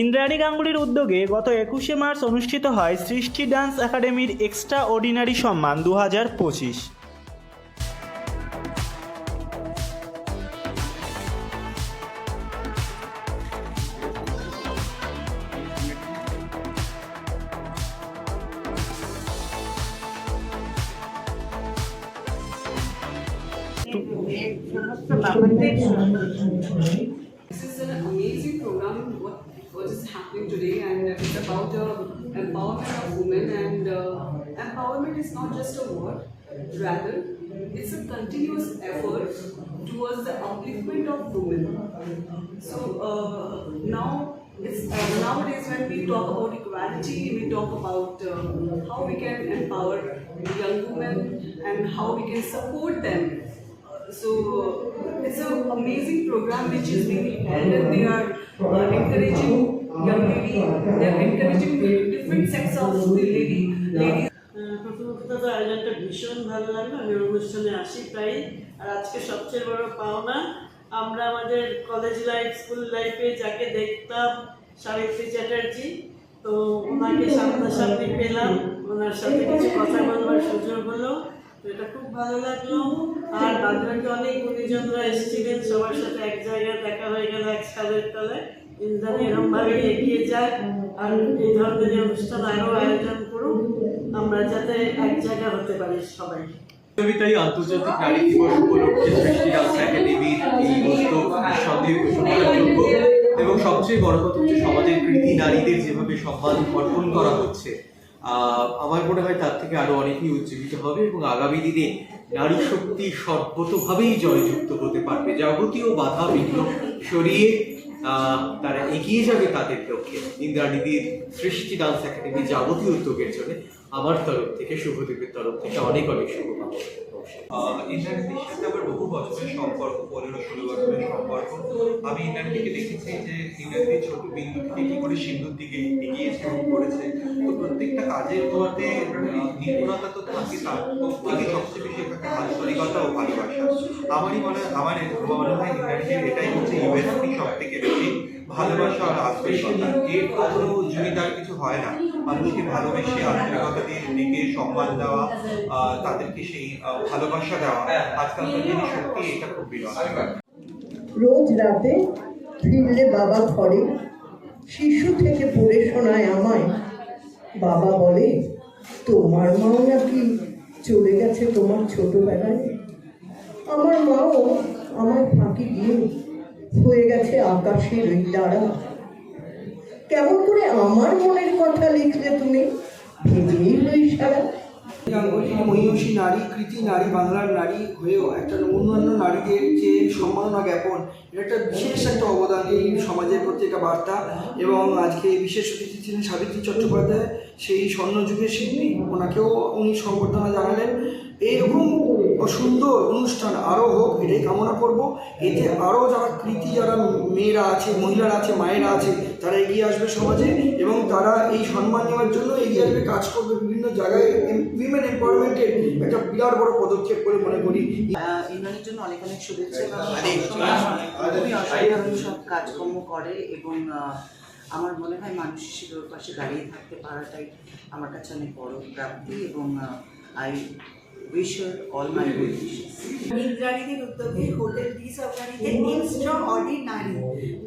ইন্দ্রাণী গাঙ্গুলির উদ্যোগে গত একুশে মার্চ অনুষ্ঠিত হয় সৃষ্টি ডান্স একাডেমির এক্সট্রা অর্ডিনারি সম্মান দু হাজার পঁচিশ। This is an amazing program, what, what is happening today, and it's about empowerment of women. And uh, empowerment is not just a word, rather, it's a continuous effort towards the upliftment of women. So uh, now, it's, uh, nowadays, when we talk about equality, we talk about uh, how we can empower young women and how we can support them so it's an amazing program which is being held and they are uh, encouraging young lady, they are encouraging different sects of the lady, বলবার সুযোগ হলো এটা খুব ভালো লাগল। আর বাদবাকি অনেক গুণীজনরা এসেছিলেন। সবার সাথে এক জায়গায় দেখা হয়ে গেল এক এগিয়ে যায় আর এই ধরনের অনুষ্ঠান আরও আয়োজন করুক, আমরা যাতে এক জায়গা হতে পারি সবাই। তাই আন্তর্জাতিক নারী দিবস উপলক্ষে সৃষ্টি একাডেমির এই এবং সবচেয়ে বড় কথা হচ্ছে সমাজের কৃতি নারীদের যেভাবে সম্মান অর্পণ করা হচ্ছে। আমার মনে হয় তার থেকে আরও অনেকেই উজ্জীবিত হবে এবং আগামী দিনে নারী শক্তি সর্বতভাবেই জয়যুক্ত হতে পারবে। যাবতীয় বাধা বিঘ্ন সরিয়ে তারা এগিয়ে যাবে তাদের লক্ষ্যে ইন্দ্রাণীদের সৃষ্টি ডান্স একাডেমি যাবতীয় উদ্যোগের জন্য আমার তরফ থেকে, শুভদেবের তরফ থেকে অনেক অনেক শুভকামনা। ইন্টারনেটের সাথে আমার বহু বছরের সম্পর্ক, পনেরো ষোলো বছরের সম্পর্ক। আমি ইন্টারনেটকে দেখেছি যে ইন্টারনেট ছোট বিন্দু থেকে কি করে সিন্ধুর দিকে এগিয়েছে এবং করেছে। তো প্রত্যেকটা কাজের মধ্যে নিপুণতা তো থাকে, তার থেকে সবচেয়ে বেশি থাকে আন্তরিকতা ও ভালোবাসা। আমারই মনে হয় আমার মনে হয় ইন্টারনেটের এটাই হচ্ছে ইউএসপি সব থেকে বেশি ভালোবাসা আর আন্তরিকতা এর কোনো জমিদার কিছু হয় না। মানুষকে ভালোবেসে আন্তরিকতা দিয়ে ডেকে সম্মান দেওয়া তাদেরকে সেই ভালোবাসা দেওয়া, আজকালকার সত্যি এটা খুব বিরল। রোজ রাতে ফিরলে বাবা ঘরে শিশু থেকে পড়ে শোনায় আমায়। বাবা বলে, তোমার মাও নাকি চলে গেছে তোমার ছোটবেলায়? আমার মাও আমার ফাঁকি দিয়ে, হয়ে গেছে আকাশের ওই তারা কেমন করে আমার মনের কথা লিখলে তুমি? ভেবেই হই সারা। গাঙ্গুলি মহিষী নারী, কৃতি নারী, বাংলার নারী হয়েও একটা অন্যান্য নারীদের যে সম্মাননা জ্ঞাপন, এটা একটা বিশেষ একটা অবদান এই সমাজের প্রতি একটা বার্তা। এবং আজকে বিশেষ অতিথি ছিলেন সাবিত্রী চট্টোপাধ্যায়। সেই স্বর্ণযুগের শিল্পী ওনাকেও উনি সম্বর্ধনা জানালেন। এইরকম সুন্দর অনুষ্ঠান আরও হোক, এটাই কামনা করব। এতে আরও যারা কৃতি, যারা মেয়েরা আছে, মহিলারা আছে, মায়েরা আছে, তারা এগিয়ে আসবে সমাজে এবং তারা এই সম্মান নেওয়ার জন্য এগিয়ে আসবে, কাজ করবে বিভিন্ন জায়গায়। উইমেন এম্পাওয়ারমেন্টের একটা বিরাট বড় পদক্ষেপ করে মনে করি। ইন্দ্রাণীর জন্য অনেক অনেক শুভেচ্ছা সব কাজকর্ম করে এবং আমার মনে হয় মানুষ হিসেবে ওর পাশে দাঁড়িয়ে থাকতে পারাটাই আমার কাছে অনেক বড় প্রাপ্তি এবং I wish all my wish উদ্যোগে হোটেল ডিস অর্গানিকের এক্সট্রা অর্ডিনারি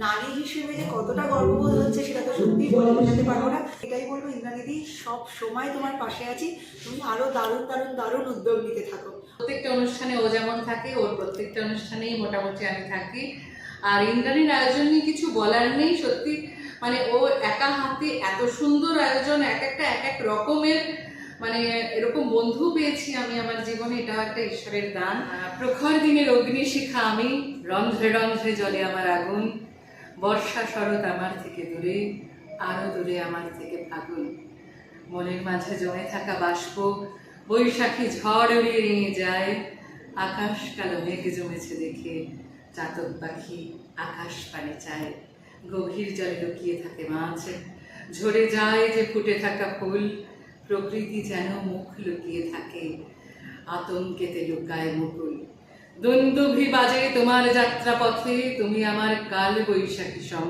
নারী হিসেবে যে কতটা গর্ববোধ হচ্ছে সেটা তো সত্যি বলে বোঝাতে পারব না। এটাই বলব ইন্দ্রাণীদি সব সময় তোমার পাশে আছি। তুমি আরও দারুণ দারুণ দারুণ উদ্যোগ নিতে থাকো। প্রত্যেকটা অনুষ্ঠানে ও যেমন থাকে ওর প্রত্যেকটা অনুষ্ঠানেই মোটামুটি আমি থাকি। আর ইন্দ্রাণীর আয়োজন নিয়ে কিছু বলার নেই সত্যি। মানে ও একা হাতে এত সুন্দর আয়োজন, এক একটা, এক এক রকমের মানে এরকম বন্ধু পেয়েছি আমি আমার জীবনে এটাও একটা ঈশ্বরের দান। প্রখর দিনের অগ্নি শিখা আমি, রন্ধ্রে রন্ধ্রে জলে আমার আগুন, বর্ষা শরৎ আমার থেকে দূরে, আরও দূরে আমার থেকে ফাগুন। মনের মাঝে জমে থাকা বাষ্প, বৈশাখী ঝড় উড়িয়ে নিয়ে যায়, আকাশ কালো মেঘ জমেছে দেখে, চাতক পাখি আকাশ পানে চায়। গভীর জলে লুকিয়ে থাকে মাছ। ঝরে যায় যে ফুটে থাকা ফুল, প্রকৃতি যেন মুখ লুকিয়ে থাকে, আতঙ্কেতে লুকায় মুকুল। দুন্দুভি বাজে তোমার যাত্রাপথে, তুমি আমার কাল বৈশাখী সম।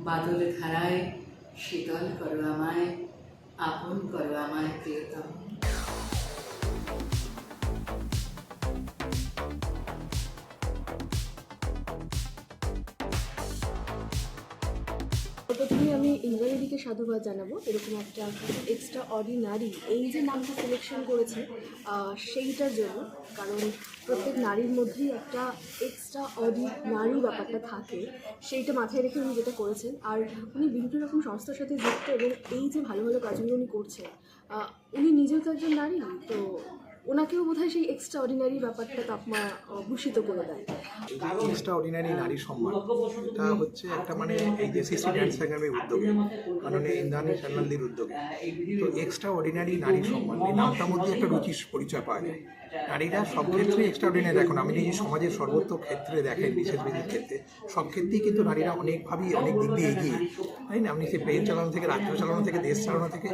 বাদল ধারায়, শীতল করো আমায়, আপন করো আমায় প্রিয়তম। প্রথমেই আমি ইন্দ্রাণীদিকে সাধুবাদ জানাব। এরকম একটা এক্সট্রা অর্ডিনারি এই যে নামটা সিলেকশন করেছে সেইটার জন্য। কারণ প্রত্যেক নারীর মধ্যেই একটা এক্সট্রা অর্ডিনারি ব্যাপারটা থাকে। সেইটা মাথায় রেখে উনি যেটা করেছেন। আর উনি বিভিন্ন রকম সংস্থার সাথে যুক্ত এবং এই যে ভালো ভালো কাজগুলো উনি করছেন উনি নিজেও তো একজন নারী, তো ওনাকেও বোধহয় সেই এক্সট্রা অর্ডিনারি ব্যাপারটা তাপমা ভূষিত করে দেয়। এক্সট্রা অর্ডিনারি নারী সম্মান। এটা হচ্ছে একটা মানে এই যে সিসি ড্যান্স একাডেমির উদ্যোগে, মাননীয় ইন্দ্রাণী সান্যালদির উদ্যোগে। তো এক্সট্রা অর্ডিনারি নারী সম্মান এই নামটার মধ্যে একটা রুচির পরিচয় পাওয়া যায়। নারীরা সব ক্ষেত্রে এক্সট্রা অর্ডিনারি এখন আমি নিজে সমাজের সর্বত্র ক্ষেত্রে দেখেন, বিশেষ বিশেষ ক্ষেত্রে। সব ক্ষেত্রেই কিন্তু নারীরা অনেকভাবেই অনেক দিক দিয়ে এগিয়ে। তাই না? আপনি সে প্লেন চালানো থেকে রাজ্য চালানো থেকে, দেশ চালানো থেকে,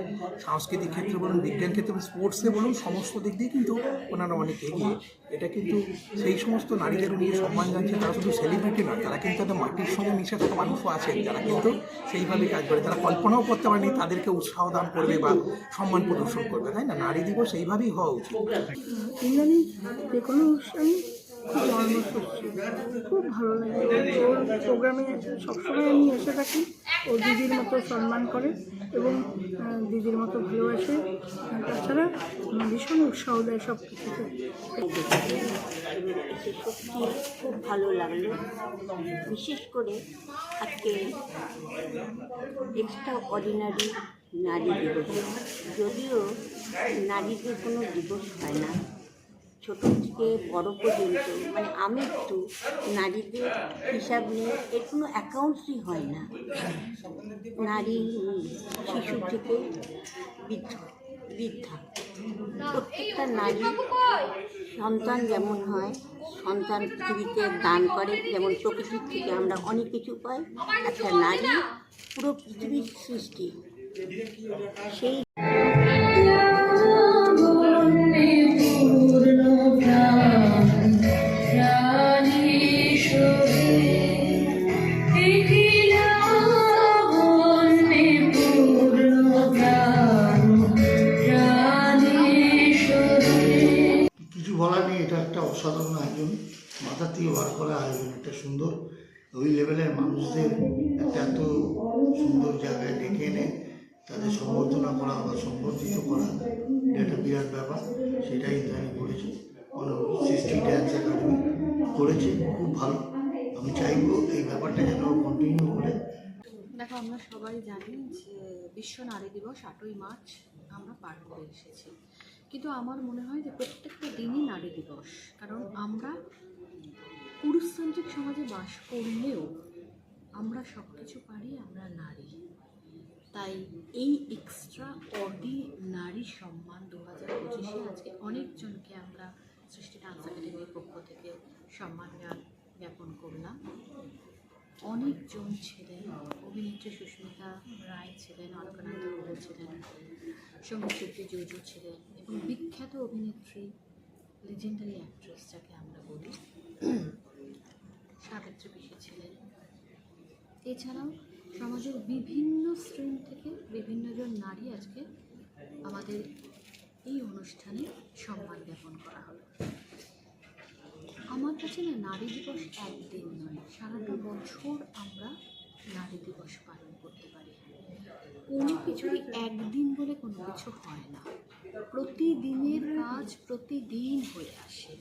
সাংস্কৃতিক ক্ষেত্রে বলুন, বিজ্ঞান ক্ষেত্রে বলুন স্পোর্টসে বলুন, সমস্ত দিক দিয়ে কিন্তু ওনারা অনেক এগিয়ে। এটা কিন্তু সেই সমস্ত নারীদের নিয়ে সম্মান জানছে, তারা শুধু সেলিব্রিটি নয়, তারা কিন্তু একটা মাটির সঙ্গে মিশে থাকা মানুষও আছেন। যারা কিন্তু সেইভাবে কাজ করে তারা কল্পনাও করতে পারেনি, তাদেরকে উৎসাহ দান করবে বা সম্মান প্রদর্শন করবে। তাই না? নারী দিবস এইভাবেই হওয়া উচিত। ইন্দ্রাণী যে কোনো অনুষ্ঠানে খুব জন্মসূত্র খুব ভালো লাগে। ওর প্রোগ্রামে সবসময় আমি এসে থাকি। ও দিদির মতো সম্মান করে এবং দিদির মতো ভালোবাসে। তাছাড়া ভীষণ উৎসাহ দেয় সব কিছুতে সত্যি খুব ভালো লাগল। বিশেষ করে আজকে এক্সট্রা অর্ডিনারি নারী দিবস যদিও নারীদের কোনো দিবস হয় না। ছোট থেকে বড় পর্যন্ত মানে আমি একটু নারীদের হিসাব নিয়ে এর কোনো অ্যাকাউন্টসই হয় না। নারী শিশু থেকে বৃদ্ধ, বৃদ্ধা। প্রত্যেকটা নারী সন্তান যেমন হয়, সন্তান পৃথিবীতে দান করে, যেমন প্রকৃতির থেকে আমরা অনেক কিছু পাই। একটা নারী পুরো পৃথিবীর সৃষ্টি। সেই করা আয়োজন একটা সুন্দর, ওই লেভেলের মানুষদের একটা এত সুন্দর জায়গায় ডেকে এনে তাদের সম্বর্ধনা করা বা সম্বর্ধিত করা এটা একটা বিরাট ব্যাপার, সেটাই ইন্দ্রাণী করেছে। সৃষ্টি ড্যান্স একাডেমি করেছে, খুব ভালো। আমি চাইব এই ব্যাপারটা যেন কন্টিনিউ করে। দেখো, আমরা সবাই জানি যে বিশ্ব নারী দিবস আটই মার্চ আমরা পার করে এসেছি। কিন্তু আমার মনে হয় যে প্রত্যেকটা দিনই নারী দিবস, কারণ আমরা পুরুষতান্ত্রিক সমাজে বাস করলেও আমরা সব কিছু পারি, আমরা নারী। তাই এই এক্সট্রা অডি নারী সম্মান দু হাজার পঁচিশে আজকে অনেকজনকে আমরা সৃষ্টি ডান্স একাডেমির পক্ষ থেকে সম্মান জ্ঞাপন করলাম। অনেকজন ছিলেন, অভিনেত্রী সুস্মিতা রায় ছিলেন অলকানন্দ গুহ ছিলেন সঙ্গীতশিল্পী জুজু ছিলেন এবং বিখ্যাত অভিনেত্রী লেজেন্ডারি অ্যাক্ট্রেস যাকে আমরা বলি। সাবিত্রী পিসি ছিলেন। এছাড়াও সমাজের বিভিন্ন স্ট্রিম থেকে বিভিন্নজন নারী আজকে আমাদের এই অনুষ্ঠানে সম্মান জ্ঞাপন করা হলো। আমার কাছে না নারী দিবস একদিন নয়, সারাটা বছর আমরা নারী দিবস পালন করতে পারি। কোনো কিছুই একদিন বলে কোনো কিছু হয় না। প্রতিদিনের কাজ প্রতিদিন হয়ে আসে।